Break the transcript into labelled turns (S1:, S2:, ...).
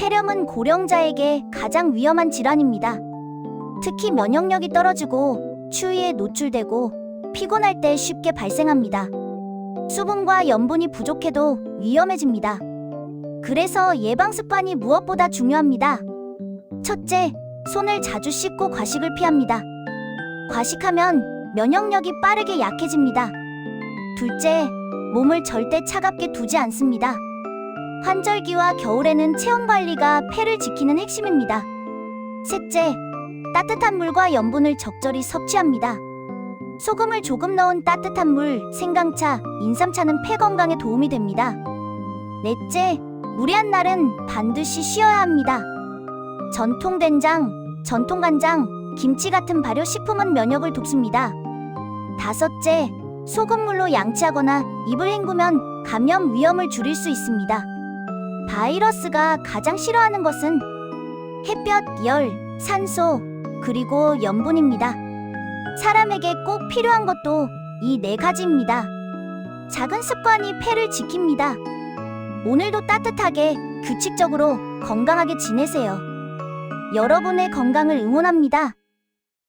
S1: 폐렴은 고령자에게 가장 위험한 질환입니다. 특히 면역력이 떨어지고 추위에 노출되고 피곤할 때 쉽게 발생합니다. 수분과 염분이 부족해도 위험해집니다. 그래서 예방 습관이 무엇보다 중요합니다. 첫째, 손을 자주 씻고 과식을 피합니다. 과식하면 면역력이 빠르게 약해집니다. 둘째, 몸을 절대 차갑게 두지 않습니다. 환절기와 겨울에는 체온 관리가 폐를 지키는 핵심입니다. 셋째, 따뜻한 물과 염분을 적절히 섭취합니다. 소금을 조금 넣은 따뜻한 물, 생강차, 인삼차는 폐 건강에 도움이 됩니다. 넷째, 무리한 날은 반드시 쉬어야 합니다. 전통 된장, 전통 간장, 김치 같은 발효 식품은 면역을 돕습니다. 다섯째, 소금물로 양치하거나 입을 헹구면 감염 위험을 줄일 수 있습니다. 바이러스가 가장 싫어하는 것은 햇볕, 열, 산소, 그리고 염분입니다. 사람에게 꼭 필요한 것도 이 네 가지입니다. 작은 습관이 폐를 지킵니다. 오늘도 따뜻하게, 규칙적으로, 건강하게 지내세요. 여러분의 건강을 응원합니다.